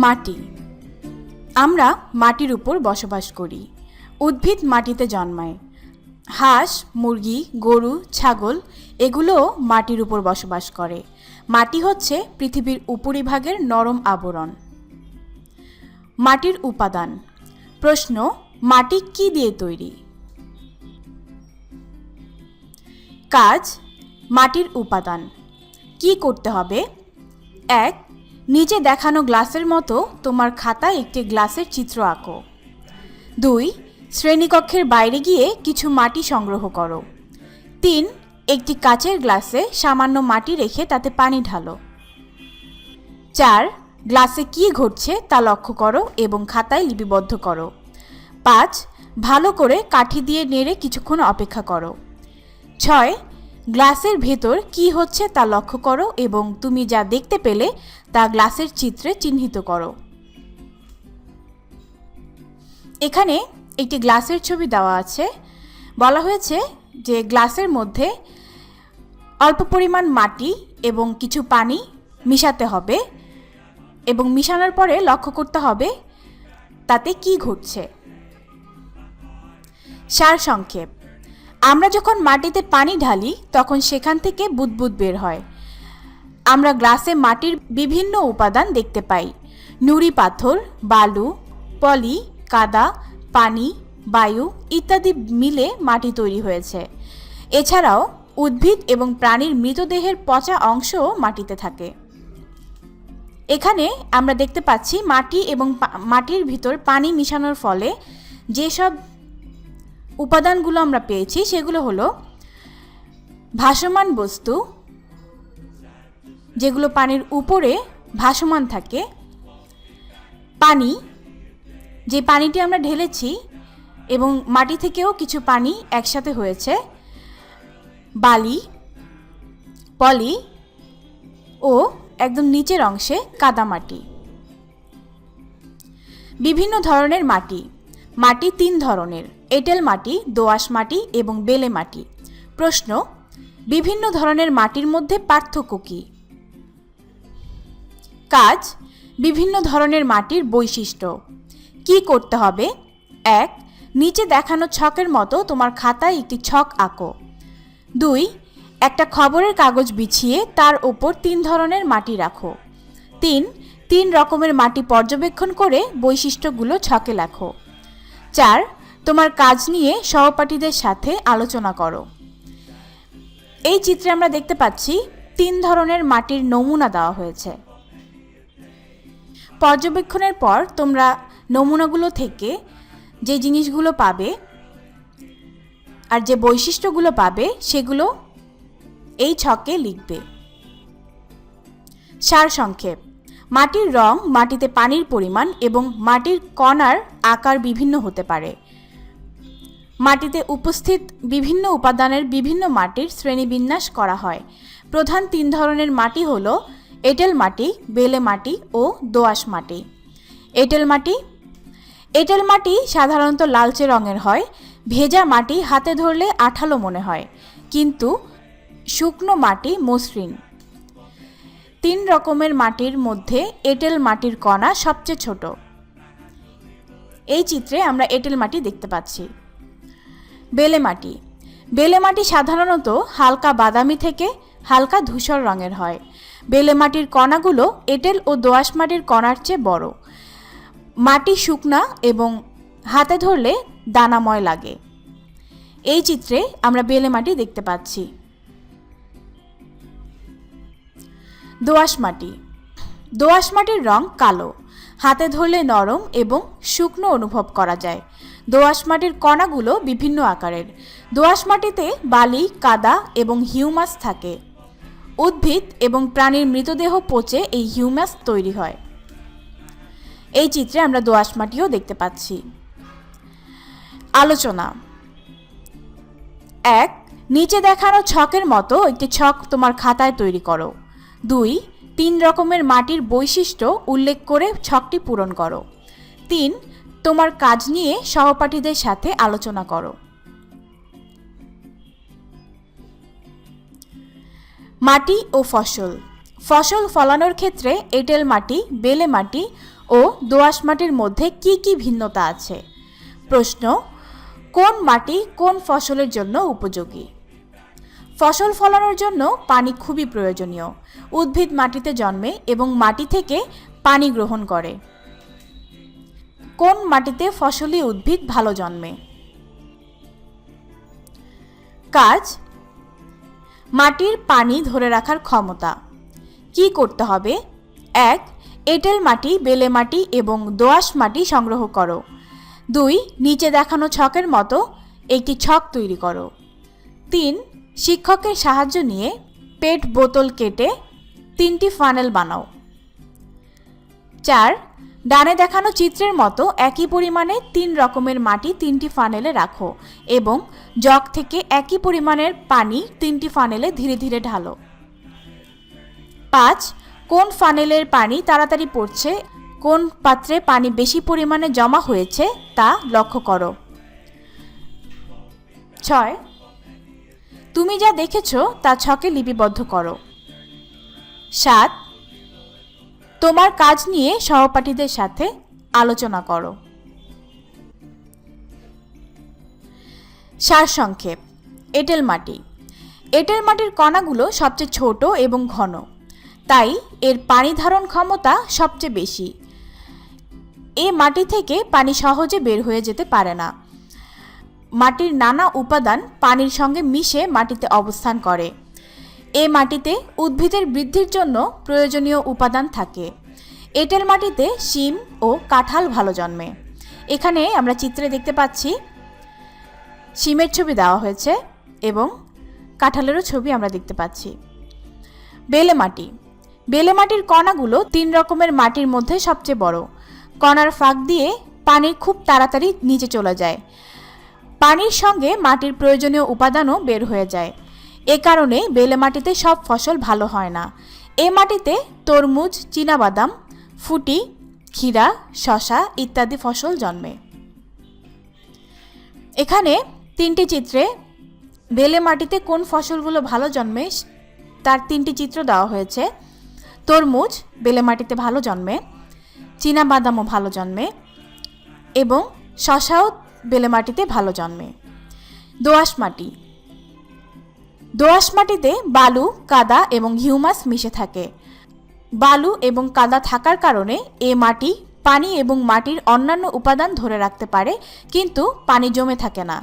মাটি। আমরা মাটির উপর বসবাস করি। উদ্ভিদ মাটিতে জন্মায়। হাঁস, মুরগি, গরু, ছাগল এগুলোও মাটির উপর বসবাস করে। মাটি হচ্ছে পৃথিবীর উপরিভাগের নরম আবরণ। মাটির উপাদান। প্রশ্ন, মাটি কি দিয়ে তৈরি? কাজ, মাটির উপাদান। কি করতে হবে? এক নিচে দেখানো গ্লাসের মতো তোমার খাতায় একটি গ্লাসের চিত্র আঁকো। দুই, শ্রেণীকক্ষের বাইরে গিয়ে কিছু মাটি সংগ্রহ করো। তিন, একটি কাচের গ্লাসে সামান্য মাটি রেখে তাতে পানি ঢালো। চার, গ্লাসে কী ঘটছে তা লক্ষ্য করো এবং খাতায় লিপিবদ্ধ করো। পাঁচ, ভালো করে কাঠি দিয়ে নেড়ে কিছুক্ষণ অপেক্ষা করো। ছয় গ্লাসের ভেতর কি হচ্ছে তা লক্ষ্য করো এবং তুমি যা দেখতে পেলে তা গ্লাসের চিত্রে চিহ্নিত করো। এখানে একটি গ্লাসের ছবি দেওয়া আছে। বলা হয়েছে যে গ্লাসের মধ্যে অল্প পরিমাণ মাটি এবং কিছু পানি মিশাতে হবে এবং মিশানোর পরে লক্ষ্য করতে হবে তাতে কি ঘটছে। সার সংক্ষেপ আমরা যখন মাটিতে পানি ঢালি, তখন সেখান থেকে বুদবুদ বের হয়। আমরা গ্লাসে মাটির বিভিন্ন উপাদান দেখতে পাই। নুড়ি পাথর, বালু, পলি, কাদা, পানি, বায়ু ইত্যাদি মিলে মাটি তৈরি হয়েছে। এছাড়াও উদ্ভিদ এবং প্রাণীর মৃতদেহের পচা অংশও মাটিতে থাকে। এখানে আমরা দেখতে পাচ্ছি মাটি এবং মাটির ভিতর পানি মিশানোর ফলে যেসব উপাদানগুলো আমরা পেয়েছি, সেগুলো হলো ভাসমান বস্তু, যেগুলো পানির উপরে ভাসমান থাকে, পানি, যে পানিটি আমরা ঢেলেছি এবং মাটি থেকেও কিছু পানি একসাথে হয়েছে, বালি, পলি ও একদম নিচের অংশে কাদামাটি বিভিন্ন ধরনের মাটি। মাটি তিন ধরনের, এঁটেল মাটি, দোআঁশ মাটি এবং বেলে মাটি। প্রশ্ন, বিভিন্ন ধরনের মাটির মধ্যে পার্থক্য কী? কাজ, বিভিন্ন ধরনের মাটির বৈশিষ্ট্য। কি করতে হবে? এক, নিচে দেখানো ছকের মতো তোমার খাতায় একটি ছক আঁকো। দুই, একটা খবরের কাগজ বিছিয়ে তার ওপর তিন ধরনের মাটি রাখো। তিন তিন রকমের মাটি পর্যবেক্ষণ করে বৈশিষ্ট্যগুলো ছকে লেখো। চার, তোমার কাজ নিয়ে সহপাঠীদের সাথে আলোচনা করো। এই চিত্রে আমরা দেখতে পাচ্ছি তিন ধরনের মাটির নমুনা দেওয়া হয়েছে। পর্যবেক্ষণের পর তোমরা নমুনাগুলো থেকে যে জিনিসগুলো পাবে আর যে বৈশিষ্ট্যগুলো পাবে সেগুলো এই ছকে লিখবে। সার সংক্ষেপ মাটির রং মাটিতে পানির পরিমাণ এবং মাটির কণার আকার বিভিন্ন হতে পারে। মাটিতে উপস্থিত বিভিন্ন উপাদানের বিভিন্ন মাটির শ্রেণীবিন্যাস করা হয়। প্রধান তিন ধরনের মাটি হল এঁটেল মাটি, বেলে মাটি ও দোআঁশ মাটি। এঁটেল মাটি। এঁটেল মাটি সাধারণত লালচে রঙের হয়, ভেজা মাটি হাতে ধরলে আঠালো মনে হয়, কিন্তু শুকনো মাটি মসৃণ। তিন রকমের মাটির মধ্যে এঁটেল মাটির কণা সবচেয়ে ছোট। এই চিত্রে আমরা এঁটেল মাটি দেখতে পাচ্ছি। বেলে মাটি। বেলে মাটি সাধারণত হালকা বাদামি থেকে হালকা ধূসর রঙের হয়। বেলে মাটির কণাগুলো এঁটেল ও দোআঁশ মাটির কণার চেয়ে বড়। মাটি শুকনা এবং হাতে ধরলে দানাময় লাগে। এই চিত্রে আমরা বেলে মাটি দেখতে পাচ্ছি। দোআঁশ মাটি। দোআঁশ মাটির রং কালো। হাতে ধরলে নরম এবং শুকনো অনুভব করা যায়। দোআঁশ মাটির কণাগুলো বিভিন্ন আকারের। দোআঁশ মাটিতে বালি, কাদা এবং হিউমাস থাকে। উদ্ভিদ এবং প্রাণীর মৃতদেহ পচে এই হিউমাস তৈরি হয়। এই চিত্রে আমরা দোআঁশ মাটিও দেখতে পাচ্ছি। আলোচনা। এক, নিচে দেখানো ছকের মতো একটি ছক তোমার খাতায় তৈরি করো। দুই, তিন রকমের মাটির বৈশিষ্ট্য উল্লেখ করে ছকটি পূরণ করো। তিন, তোমার কাজ নিয়ে সহপাঠীদের সাথে আলোচনা করো। মাটি ও ফসল। ফসল ফলানোর ক্ষেত্রে এঁটেল মাটি, বেলে মাটি ও দোআঁশ মাটির মধ্যে কি কি ভিন্নতা আছে? প্রশ্ন, কোন মাটি কোন ফসলের জন্য উপযোগী? ফসল ফলানোর জন্য পানি খুবই প্রয়োজনীয়। উদ্ভিদ মাটিতে জন্মে এবং মাটি থেকে পানি গ্রহণ করে। কোন মাটিতে ফসলি উদ্ভিদ ভালো জন্মে? কাজ, মাটির পানি ধরে রাখার ক্ষমতা। কি করতে হবে? এক, এঁটেল মাটি, বেলে মাটি এবং দোআঁশ মাটি সংগ্রহ করো। দুই, নিচে দেখানো ছকের মতো একটি ছক তৈরি করো। তিন শিক্ষকের সাহায্য নিয়ে পেট বোতল কেটে তিনটি ফানেল বানাও। চার, ডানে দেখানো চিত্রের মতো একই পরিমাণে তিন রকমের মাটি তিনটি ফানেলে রাখো এবং জগ থেকে একই পরিমাণের পানি তিনটি ফানেলে ধীরে ধীরে ঢালো। পাঁচ, কোন ফানেলের পানি তাড়াতাড়ি পড়ছে, কোন পাত্রে পানি বেশি পরিমাণে জমা হয়েছে তা লক্ষ্য করো। ছয় তুমি যা দেখেছ, তা ছকে লিপিবদ্ধ করো। সাত, তোমার কাজ নিয়ে সহপাঠীদের সাথে আলোচনা করো। সারসংক্ষেপ এঁটেল মাটি। এঁটেল মাটির কণাগুলো সবচেয়ে ছোট এবং ঘন। তাই এর পানি ধারণ ক্ষমতা সবচেয়ে বেশি। এ মাটি থেকে পানি সহজে বের হয়ে যেতে পারে না। মাটির নানা উপাদান পানির সঙ্গে মিশে মাটিতে অবস্থান করে। এ মাটিতে উদ্ভিদের বৃদ্ধির জন্য প্রয়োজনীয় উপাদান থাকে। এঁটেল মাটিতে শিম ও কাঁঠাল ভালো জন্মে। এখানে আমরা চিত্রে দেখতে পাচ্ছি, শিমের ছবি দেওয়া হয়েছে এবং কাঁঠালেরও ছবি আমরা দেখতে পাচ্ছি। বেলে মাটি। বেলে মাটির কণাগুলো তিন রকমের মাটির মধ্যে সবচেয়ে বড়। কণার ফাঁক দিয়ে পানি খুব তাড়াতাড়ি নিচে চলে যায়। পানির সঙ্গে মাটির প্রয়োজনীয় উপাদানও বের হয়ে যায়। এ কারণে বেলে মাটিতে সব ফসল ভালো হয় না। এ মাটিতে তরমুজ, চীনাবাদাম, ফুটি, ক্ষীরা শশা ইত্যাদি ফসল জন্মে। এখানে তিনটি চিত্রে বেলে মাটিতে কোন ফসলগুলো ভালো জন্মে তার তিনটি চিত্র দেওয়া হয়েছে। তরমুজ বেলে মাটিতে ভালো জন্মে, চীনাবাদামও ভালো জন্মে এবং শশাও বেলে মাটিতে ভালো জন্মে। দোআঁশ মাটি। দোআঁশ মাটিতে বালু, কাদা এবং হিউমাস মিশে থাকে। বালু এবং কাদা থাকার কারণে এ মাটি পানি এবং মাটির অন্যান্য উপাদান ধরে রাখতে পারে, কিন্তু পানি জমে থাকে না।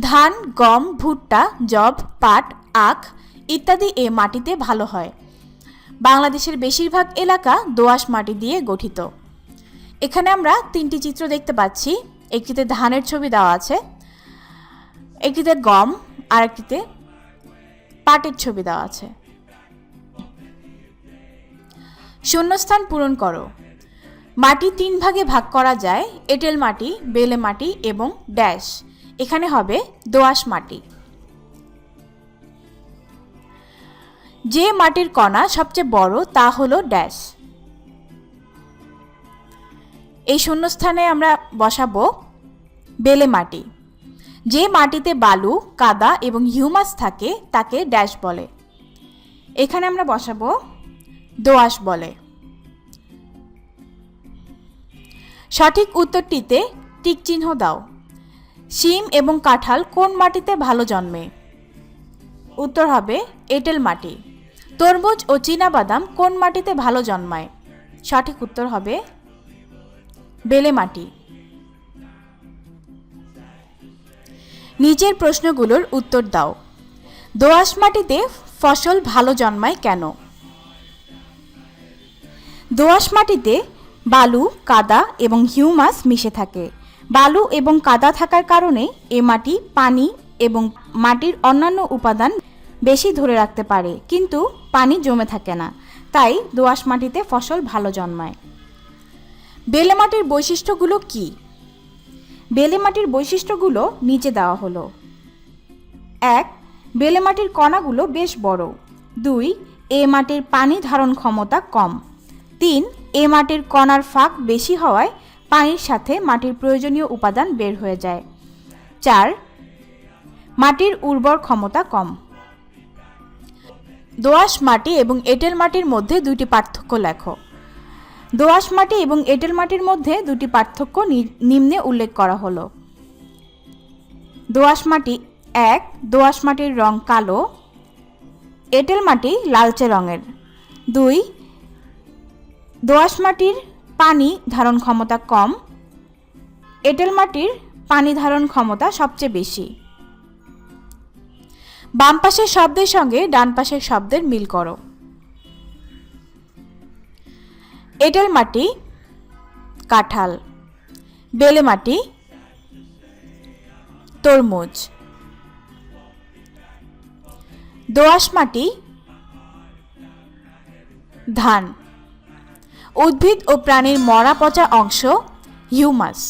ধান, গম, ভুট্টা জব পাট, আখ ইত্যাদি এ মাটিতে ভালো হয়। বাংলাদেশের বেশিরভাগ এলাকা দোআঁশ মাটি দিয়ে গঠিত। এখানে আমরা তিনটি চিত্র দেখতে পাচ্ছি। একটিতে ধানের ছবি দেওয়া আছে, একটিতে গম, আর একটিতে পাটের ছবি দেওয়া আছে। শূন্যস্থান পূরণ করো। মাটি তিন ভাগে ভাগ করা যায়, এঁটেল মাটি, বেলে মাটি এবং ড্যাশ। এখানে হবে দোআঁশ মাটি। যে মাটির কণা সবচেয়ে বড় তা হলো ড্যাশ। এই শূন্যস্থানে আমরা বসাবো বেলে মাটি। যে মাটিতে বালু, কাদা এবং হিউমাস থাকে, তাকে ড্যাশ বলে। এখানে আমরা বসাবো দোআঁশ বলে। সঠিক উত্তরটিতে টিক চিহ্ন দাও। শিম এবং কাঁঠাল কোন মাটিতে ভালো জন্মে? উত্তর হবে এঁটেল মাটি। তরমুজ ও চীনাবাদাম কোন মাটিতে ভালো জন্মায়? সঠিক উত্তর হবে বেলে মাটি নিচের প্রশ্নগুলোর উত্তর দাও। দোআঁশ মাটিতে ফসল ভালো জন্মায় কেন? দোআঁশ মাটিতে বালু, কাদা এবং হিউমাস মিশে থাকে। বালু এবং কাদা থাকার কারণে এ মাটি পানি এবং মাটির অন্যান্য উপাদান বেশি ধরে রাখতে পারে। কিন্তু পানি জমে থাকে না। তাই দোআঁশ মাটিতে ফসল ভালো জন্মায়। বেলে মাটির বৈশিষ্ট্যগুলো কি? বেলে মাটির বৈশিষ্ট্যগুলো নিচে দেওয়া হলো। এক বেলে মাটির কণাগুলো বেশ বড়। দুই, এ মাটির পানি ধারণ ক্ষমতা কম। তিন, এ মাটির কণার ফাঁক বেশি হওয়ায় পানির সাথে মাটির প্রয়োজনীয় উপাদান বের হয়ে যায়। চার, মাটির উর্বর ক্ষমতা কম। দোআঁশ মাটি এবং এঁটেল মাটির মধ্যে দুইটি পার্থক্য লেখো। দোআঁশ মাটি এবং এঁটেল মাটির মধ্যে দুটি পার্থক্য নিম্নে উল্লেখ করা হলো। দোআঁশ মাটি এক, দোআঁশ মাটির রং কালো, এঁটেল মাটি লালচে রঙের। দুই, দোআঁশ মাটির পানি ধারণ ক্ষমতা কম, এঁটেল মাটির পানি ধারণ ক্ষমতা সবচেয়ে বেশি। বাম পাশের শব্দের সঙ্গে ডান পাশের শব্দের মিল করো। এঁটেল মাটি কাঁঠাল। বেলে মাটি তরমুজ। দোআঁশ মাটি ধান। উদ্ভিদ ও প্রাণীর মরা পচা অংশ হিউমাস।